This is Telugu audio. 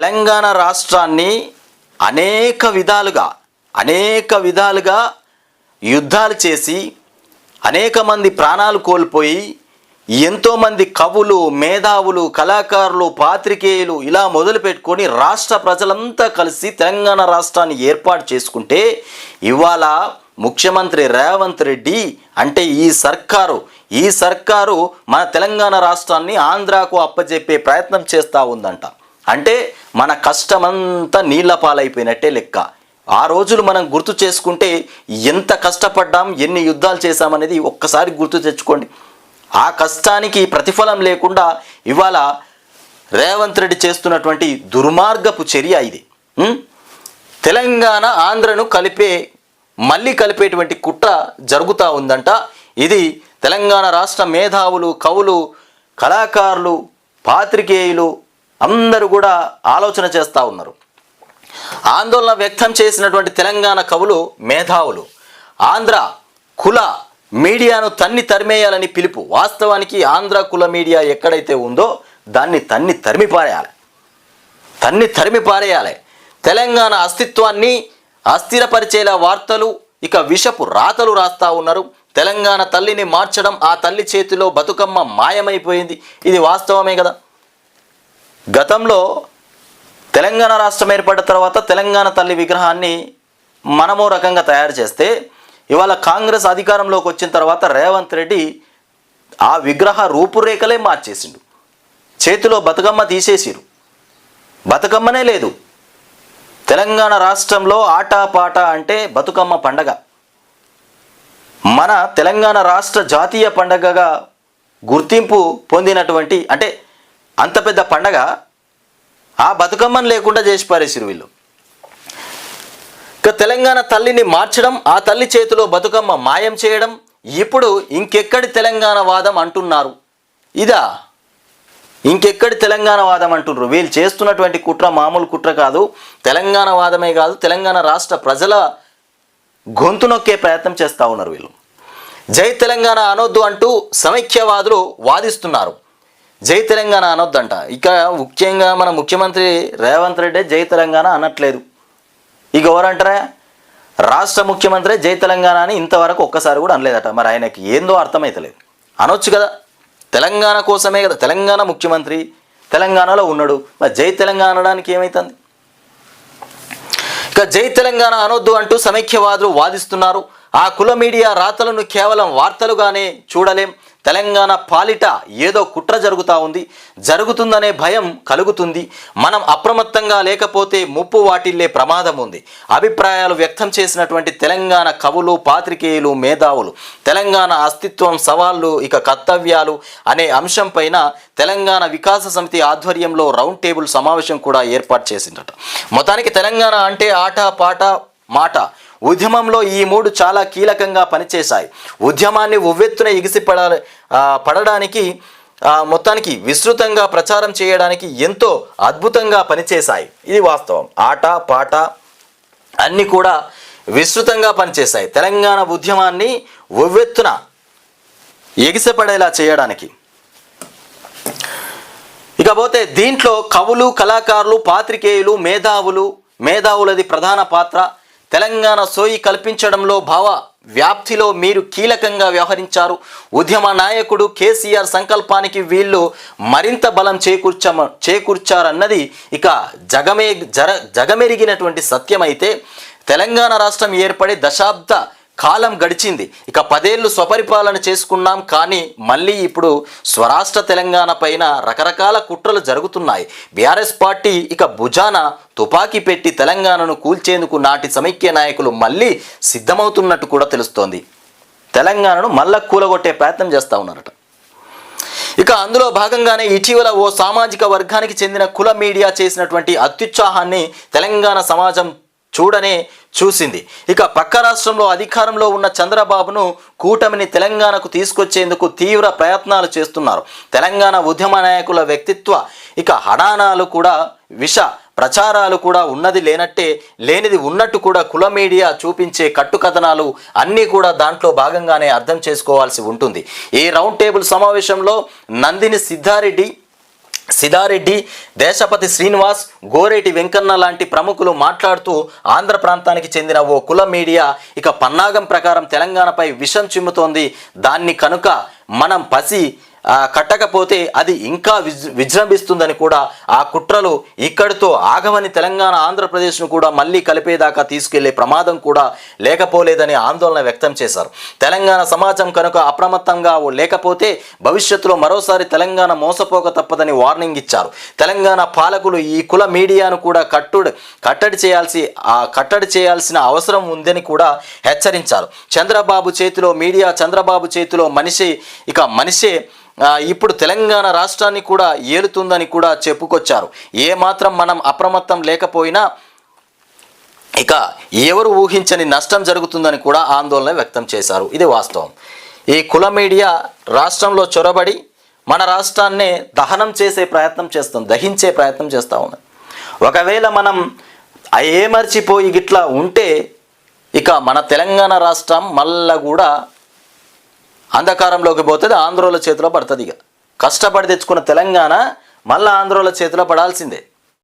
తెలంగాణ రాష్ట్రాన్ని అనేక విధాలుగా అనేక విధాలుగా యుద్ధాలు చేసి అనేక మంది ప్రాణాలు కోల్పోయి ఎంతోమంది కవులు మేధావులు కళాకారులు పాత్రికేయులు ఇలా మొదలుపెట్టుకొని రాష్ట్ర ప్రజలంతా కలిసి తెలంగాణ రాష్ట్రాన్ని ఏర్పాటు చేసుకుంటే ఇవాళ ముఖ్యమంత్రి రేవంత్ రెడ్డి అంటే ఈ సర్కారు ఈ సర్కారు మన తెలంగాణ రాష్ట్రాన్ని ఆంధ్రాకు అప్పజెప్పే ప్రయత్నం చేస్తూ ఉందంట. అంటే మన కష్టమంతా నీళ్ళ పాలైపోయినట్టే లెక్క. ఆ రోజులు మనం గుర్తు చేసుకుంటే ఎంత కష్టపడ్డాం ఎన్ని యుద్ధాలు చేశామనేది ఒక్కసారి గుర్తు తెచ్చుకోండి. ఆ కష్టానికి ప్రతిఫలం లేకుండా ఇవాళ రేవంత్ రెడ్డి చేస్తున్నటువంటి దుర్మార్గపు చర్య ఇది. తెలంగాణ ఆంధ్రను కలిపే మళ్ళీ కలిపేటువంటి కుట్ర జరుగుతూ ఉందంట. ఇది తెలంగాణ రాష్ట్ర మేధావులు కవులు కళాకారులు పాత్రికేయులు అందరూ కూడా ఆలోచన చేస్తూ ఉన్నారు. ఆందోళన వ్యక్తం చేసినటువంటి తెలంగాణ కవులు మేధావులు ఆంధ్ర కుల మీడియాను తన్ని తరిమేయాలని పిలుపు. వాస్తవానికి ఆంధ్ర కుల మీడియా ఎక్కడైతే ఉందో దాన్ని తన్ని తరిమి పారేయాలి. తన్ని తరిమి పారేయాలి. తెలంగాణ అస్తిత్వాన్ని అస్థిరపరిచేలా వార్తలు ఇక విషపు రాతలు రాస్తూ ఉన్నారు. తెలంగాణ తల్లిని మార్చడం ఆ తల్లి చేతిలో బతుకమ్మ మాయమైపోయింది. ఇది వాస్తవమే కదా? గతంలో తెలంగాణ రాష్ట్రం ఏర్పడిన తర్వాత తెలంగాణ తల్లి విగ్రహాన్ని మనమో రకంగా తయారు చేస్తే ఇవాళ కాంగ్రెస్ అధికారంలోకి వచ్చిన తర్వాత రేవంత్ రెడ్డి ఆ విగ్రహ రూపురేఖలే మార్చేసిండు. చేతిలో బతుకమ్మ తీసేసిరు. బతుకమ్మనే లేదు. తెలంగాణ రాష్ట్రంలో ఆట పాట అంటే బతుకమ్మ పండగ. మన తెలంగాణ రాష్ట్ర జాతీయ పండగగా గుర్తింపు పొందినటువంటి అంటే అంత పెద్ద పండగ ఆ బతుకమ్మను లేకుండా చేసి పారేసిరు వీళ్ళు. ఇక తెలంగాణ తల్లిని మార్చడం ఆ తల్లి చేతిలో బతుకమ్మ మాయం చేయడం ఇప్పుడు ఇంకెక్కడి తెలంగాణ వాదం అంటున్నారు? ఇదా? ఇంకెక్కడి తెలంగాణ వాదం అంటున్నారు వీళ్ళు చేస్తున్నటువంటి కుట్ర మామూలు కుట్ర కాదు. తెలంగాణ వాదమే కాదు. తెలంగాణ రాష్ట్ర ప్రజల గొంతు నొక్కే ప్రయత్నం చేస్తూ ఉన్నారు వీళ్ళు. జై తెలంగాణ అనొద్దు అంటూ సమైక్యవాదులు వాదిస్తున్నారు. జై తెలంగాణ అనొద్దంట. ఇక ముఖ్యంగా మన ముఖ్యమంత్రి రేవంత్ రెడ్డి జై తెలంగాణ అనట్లేదు. ఇక ఎవరంటారా? రాష్ట్ర ముఖ్యమంత్రి జై తెలంగాణ అని ఇంతవరకు ఒక్కసారి కూడా అనలేదట. మరి ఆయనకి ఏందో అర్థమైతలేదు. అనొచ్చు కదా? తెలంగాణ కోసమే కదా. తెలంగాణ ముఖ్యమంత్రి తెలంగాణలో ఉన్నాడు. మరి జై తెలంగాణ అనడానికి ఏమవుతుంది ఇక జై తెలంగాణ అనొద్దు అంటూ సమైక్యవాదులు వాదిస్తున్నారు. ఆ కుల మీడియా రాతలను కేవలం వార్తలుగానే చూడలేం. తెలంగాణ పాలిట ఏదో కుట్ర జరుగుతూ ఉంది జరుగుతుందనే భయం కలుగుతుంది. మనం అప్రమత్తంగా లేకపోతే ముప్పు వాటిల్లే ప్రమాదం ఉంది. అభిప్రాయాలు వ్యక్తం చేసినటువంటి తెలంగాణ కవులు పాత్రికేయులు మేధావులు తెలంగాణ అస్తిత్వం సవాళ్ళు ఇక కర్తవ్యాలు అనే అంశంపైన తెలంగాణ వికాస సమితి ఆధ్వర్యంలో రౌండ్ టేబుల్ సమావేశం కూడా ఏర్పాటు చేసిందట. మొత్తానికి తెలంగాణ అంటే ఆట పాట మాట. ఉద్యమంలో ఈ మూడు చాలా కీలకంగా పనిచేశాయి. ఉద్యమాన్ని ఉవ్వెత్తున ఎగిసి పడ పడడానికి మొత్తానికి విస్తృతంగా ప్రచారం చేయడానికి ఎంతో అద్భుతంగా పనిచేశాయి. ఇది వాస్తవం. ఆట పాట అన్నీ కూడా విస్తృతంగా పనిచేశాయి. తెలంగాణ ఉద్యమాన్ని ఉవ్వెత్తున ఎగిసిపడేలా చేయడానికి. ఇకపోతే దీంట్లో కవులు కళాకారులు పాత్రికేయులు మేధావులు మేధావులది ప్రధాన పాత్ర తెలంగాణ సోయి కల్పించడంలో భావ వ్యాప్తిలో మీరు కీలకంగా వ్యవహరించారు. ఉద్యమ నాయకుడు కేసీఆర్ సంకల్పానికి వీళ్ళు మరింత బలం చేకూర్చమ చేకూర్చారన్నది ఇక జగమే జర జగమెరిగినటువంటి సత్యమైతే తెలంగాణ రాష్ట్రం ఏర్పడి దశాబ్ద కాలం గడిచింది. ఇక పదేళ్ళు స్వపరిపాలన చేసుకున్నాం కానీ మళ్ళీ ఇప్పుడు స్వరాష్ట్ర తెలంగాణ పైన రకరకాల కుట్రలు జరుగుతున్నాయి. బీఆర్ఎస్ పార్టీ ఇక భుజాన తుపాకీ పెట్టి తెలంగాణను కూల్చేందుకు నాటి సమైక్య నాయకులు మళ్ళీ సిద్ధమవుతున్నట్టు కూడా తెలుస్తోంది. తెలంగాణను మళ్ళా కూలగొట్టే ప్రయత్నం చేస్తూ ఉన్నారట. ఇక అందులో భాగంగానే ఇటీవల ఓ సామాజిక వర్గానికి చెందిన కుల మీడియా చేసినటువంటి అత్యుత్సాహాన్ని తెలంగాణ సమాజం చూడనే చూసింది. ఇక పక్క రాష్ట్రంలో అధికారంలో ఉన్న చంద్రబాబును కూటమిని తెలంగాణకు తీసుకొచ్చేందుకు తీవ్ర ప్రయత్నాలు చేస్తున్నారు. తెలంగాణ ఉద్యమ నాయకుల వ్యక్తిత్వ ఇక హడానాలు కూడా విష ప్రచారాలు కూడా ఉన్నది లేనట్టే లేనిది ఉన్నట్టు కూడా కుల మీడియా చూపించే కట్టుకథనాలు అన్నీ కూడా దాంట్లో భాగంగానే అర్థం చేసుకోవాల్సి ఉంటుంది. ఈ రౌండ్ టేబుల్ సమావేశంలో నందిని సిద్ధారెడ్డి సిదారెడ్డి దేశపతి శ్రీనివాస్ గోరేటి వెంకన్న లాంటి ప్రముఖులు మాట్లాడుతూ ఆంధ్ర ప్రాంతానికి చెందిన ఓ కుల మీడియా ఇక పన్నాగం ప్రకారం తెలంగాణపై విషం చిమ్ముతోంది. దాన్ని కనుక మనం పసి కట్టకపోతే అది ఇంకా విజృంభిస్తుందని కూడా ఆ కుట్రలు ఇక్కడితో ఆగమని తెలంగాణ ఆంధ్రప్రదేశ్ను కూడా మళ్ళీ కలిపేదాకా తీసుకెళ్ళే ప్రమాదం కూడా లేకపోలేదని ఆందోళన వ్యక్తం చేశారు. తెలంగాణ సమాజం కనుక అప్రమత్తంగా లేకపోతే భవిష్యత్తులో మరోసారి తెలంగాణ మోసపోక తప్పదని వార్నింగ్ ఇచ్చారు. తెలంగాణ పాలకులు ఈ కుల మీడియాను కూడా కట్టుడు కట్టడి చేయాల్సి ఆ కట్టడి చేయాల్సిన అవసరం ఉందని కూడా హెచ్చరించారు. చంద్రబాబు చేతిలో మీడియా చంద్రబాబు చేతిలో మనిషి ఇక మనిషే ఇప్పుడు తెలంగాణ రాష్ట్రాన్ని కూడా ఏలుతుందని కూడా చెప్పుకొచ్చారు. ఏ మాత్రం మనం అప్రమత్తం లేకపోయినా ఇక ఎవరు ఊహించని నష్టం జరుగుతుందని కూడా ఆందోళన వ్యక్తం చేశారు. ఇది వాస్తవం. ఈ కుల మీడియా రాష్ట్రంలో చొరబడి మన రాష్ట్రాన్నే దహనం చేసే ప్రయత్నం చేస్తాం దహించే ప్రయత్నం చేస్తూ ఉన్నది ఒకవేళ మనం ఏమర్చిపోయి గిట్లా ఉంటే ఇక మన తెలంగాణ రాష్ట్రం మళ్ళా కూడా అంధకారంలోకి పోతుంది ఆంధ్రోల చేతిలో పడుతుంది ఇక. కష్టపడి తెచ్చుకున్న తెలంగాణ మళ్ళీ ఆంధ్రోల చేతిలో పడాల్సిందే.